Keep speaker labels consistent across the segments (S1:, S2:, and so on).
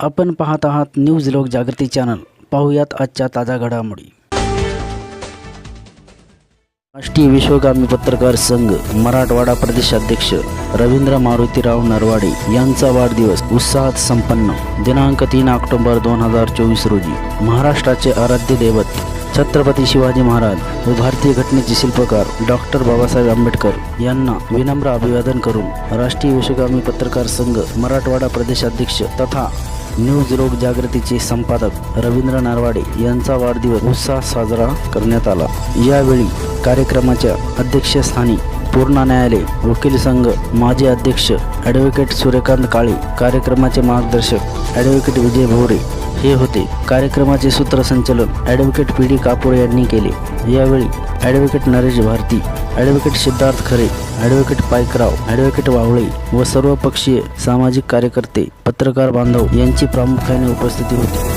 S1: आपण पाहत आहात न्यूज लोक जागृती चॅनल. पाहूयात आजच्या ताज्या घडामोडी. राष्ट्रीय विश्वगामी पत्रकार संघ मराठवाडा प्रदेशाध्यक्ष रवींद्र मारुतीराव नरवाडे यांचा वाढदिवस उत्साहात संपन्न. दिनांक तीन ऑक्टोबर दोन हजार चोवीस रोजी महाराष्ट्राचे आराध्य दैवत छत्रपती शिवाजी महाराज व भारतीय घटनेचे शिल्पकार डॉक्टर बाबासाहेब आंबेडकर यांना विनम्र अभिवादन करून राष्ट्रीय विश्वगामी पत्रकार संघ मराठवाडा प्रदेशाध्यक्ष तथा न्यूज रोग जागृतीचे संपादक रवींद्र नारवाडे यांचा वाढदिवस उत्साह साजरा करण्यात आला. यावेळी कार्यक्रमाच्या अध्यक्षस्थानी पूर्णा न्यायालय वकील संघ माजी अध्यक्ष ॲडव्होकेट सूर्यकांत काळे कार्यक्रमाचे मार्गदर्शक ॲडव्होकेट विजय भोरे हे होते कार्यक्रमाचे सूत्रसंचालन ॲडव्होकेट पी डी कापूर यांनी केले. यावेळी advocate Naresh Bharti advocate Siddharth Khare advocate Paikrao advocate वावळे व सर्व पक्षीय सामाजिक कार्यकर्ते पत्रकार बांधव यांची प्रामुख्याने उपस्थिती होती.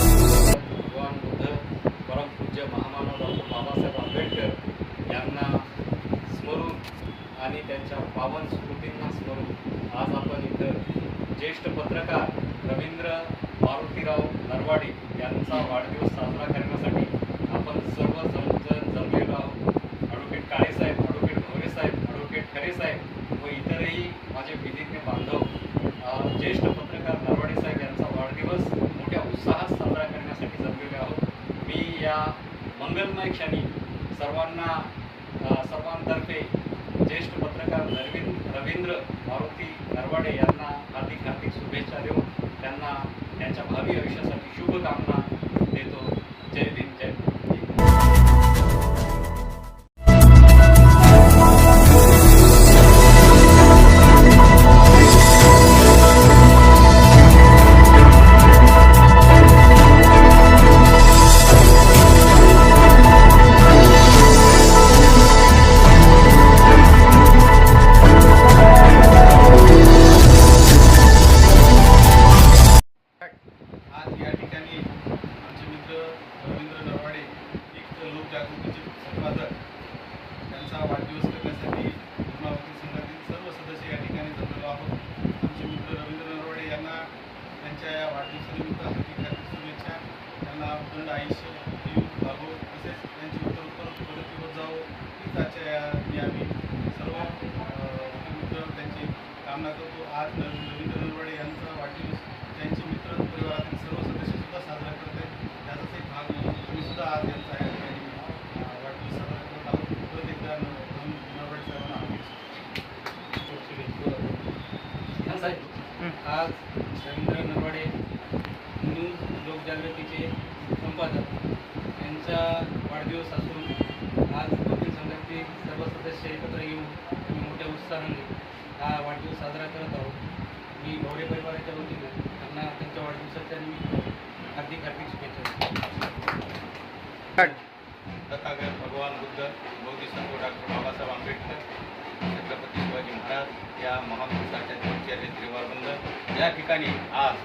S2: आणि त्यांच्या पावन स्मृतींना स्मरून आज आपण इथं ज्येष्ठ पत्रकार रवींद्र मारुतीराव नरवाडे यांचा वाढदिवस साजरा करण्यासाठी आपण सर्व जण जमलेलो आहोत. ॲडव्होकेट काळेसाहेब ॲडव्होकेट भोरेसाहेब ॲडव्होकेट खरेसाहेब व इतरही माझे विधिज्ञ बांधव ज्येष्ठ पत्रकार नरवाडे साहेब यांचा वाढदिवस मोठ्या उत्साहात साजरा करण्यासाठी जमलेले आहोत. मी या मंगलमय क्षणी सर्वांना सर्वांतर्फे ज्येष्ठ पत्रकार नरविंद रवींद्र मारुती नरवाडे यांना हार्दिक हार्दिक शुभेच्छा देऊन त्यांना त्यांच्या भावी आयुष्यासाठी शुभकामना
S3: प्रगती होत जावो हीच आजच्या या मी आम्ही सर्व मित्र त्यांची कामना करतो. आज रवींद्र नरवाडे यांचा वाढदिवस त्यांचे मित्र परिवारातील सर्व सदस्य सुद्धा साजरा करत आहेत. त्याचाच एक भाग म्हणून मी सुद्धा आज यांचा या ठिकाणी वाढदिवस साजरा करत आहोत. परत एकदा नरवाडे साहेबांना
S2: आज रवींद्र नरवाडे न्यूज लोकजागृतीचे संपादक यांचा वाढदिवस असून आज वकील संघातील सर्व सदस्य एकत्र येऊन आम्ही मोठ्या उत्साहाने हा वाढदिवस साजरा करत आहोत. मी भवरे परिवाराच्या वतीनं त्यांना त्यांच्या वाढदिवसाच्या निमित्त हार्दिक हार्दिक शुभेच्छा
S3: तथागत भगवान बुद्ध बोधिसत्व डॉक्टर बाबासाहेब आंबेडकर छत्रपती शिवाजी महाराज या महापुरुषाच्या दिवशी त्रिवारबंद या ठिकाणी आज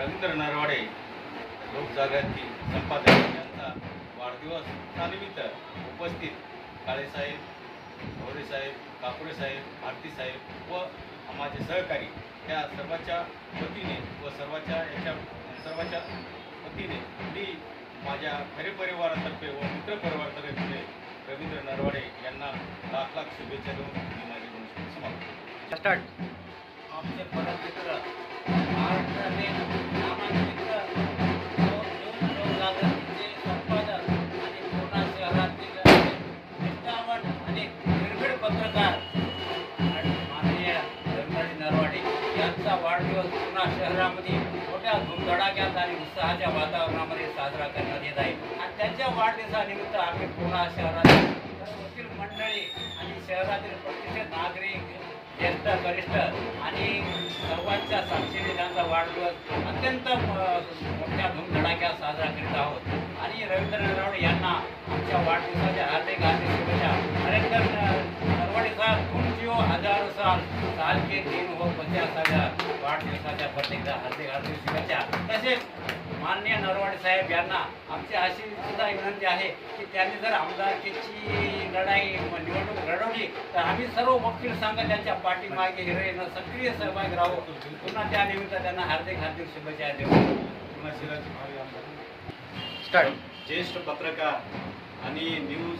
S3: रवींद्र नरवाडे लोकजागृती संपादक यांचा वाढदिवस. त्यानिमित्त उपस्थित काळेसाहेब भोरेसाहेब कापुरेसाहेब आरतीसाहेब व माझे सहकारी या सर्वांच्या वतीने व सर्वांच्या याच्या सर्वांच्या वतीने मी माझ्या खरे परिवारातर्फे व मित्रपरिवारातर्फे रवींद्र नरवाडे यांना लाख लाख शुभेच्छा देऊन मी माझी दोन समाप्त
S4: स्टार्ट मोठ्या धुमधडाक्यात आणि उत्साहाच्या वातावरणामध्ये साजरा करण्यात येत आहे. आणि त्यांच्या वाढदिवसानिमित्त आम्ही पुन्हा शहरातील सर्व मंडळी आणि शहरातील प्रतिष्ठित नागरिक ज्येष्ठ वरिष्ठ आणि सर्वांच्या साक्षीने त्यांचा वाढदिवस अत्यंत मोठ्या धूमधडाक्यात साजरा करीत आहोत. आणि रवींद्र नरवडे यांना आमच्या वाढदिवसाच्या हार्दिक हार्दिक शुभेच्छा. खरेखर नरवडे साहेब हजारो साल साल के दिन व पचास हजार वाढदिवसाच्या प्रत्येकदा हार्दिक हार्दिक शुभेच्छा. तसेच माननीय नरवाडे साहेब यांना आमची अशी सुद्धा विनंती आहे की त्यांनी जर आमदारकीची लढाई निवडणूक लढवली तर आम्ही सर्व वकील संघ त्यांच्या पाठीमागे हिरोईनं सक्रिय सहभागी राहू. पुन्हा त्यानिमित्त त्यांना हार्दिक हार्दिक शुभेच्छा देऊ.
S3: पुन्हा शिराची भावी आमदार.
S2: ज्येष्ठ पत्रकार आणि न्यूज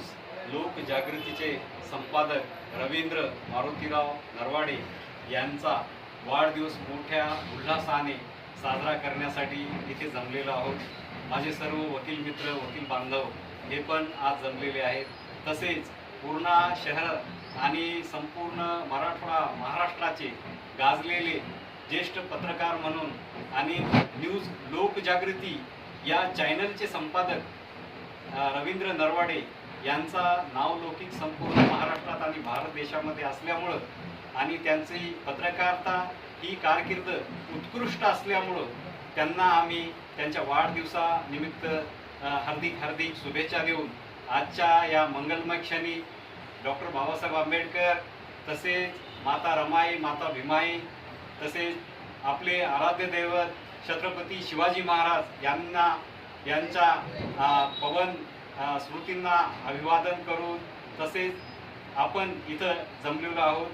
S2: लोकजागृतीचे संपादक रवींद्र मारुतीराव नरवाडे यांचा वाढदिवस मोठ्या उल्हासाने साजरा करण्यासाठी इथे जमलेलो आहोत. माझे सर्व वकील मित्र वकील बांधव हे पण आज जमलेले आहेत. तसेच पूर्णा शहर आणि संपूर्ण मराठवाडा महाराष्ट्राचे गाजलेले ज्येष्ठ पत्रकार म्हणून आणि न्यूज लोकजागृती या चॅनलचे संपादक रवींद्र नरवाडे यांचा नावलौकिक संपूर्ण महाराष्ट्रात आणि भारत देशामध्ये असल्यामुळं आणि त्यांची पत्रकारिता ही कारकीर्द उत्कृष्ट असल्यामुळं त्यांना आम्ही त्यांच्या वाढदिवसानिमित्त हार्दिक हार्दिक शुभेच्छा देऊन आजच्या या मंगलमय क्षणी डॉक्टर बाबासाहेब आंबेडकर तसेच माता रमाई माता भीमाई तसेच आपले आराध्य दैवत छत्रपती शिवाजी महाराज यांना यांच्या पवन स्मृतींना अभिवादन करून तसेच आपण इथं जमलेलो आहोत.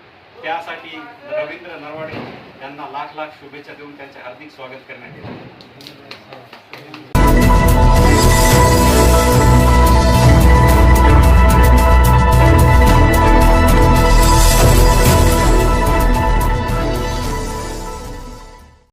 S2: त्यासाठी रवींद्र नरवाडे यांना लाख लाख शुभेच्छा देऊन त्यांचे हार्दिक स्वागत करण्यात येते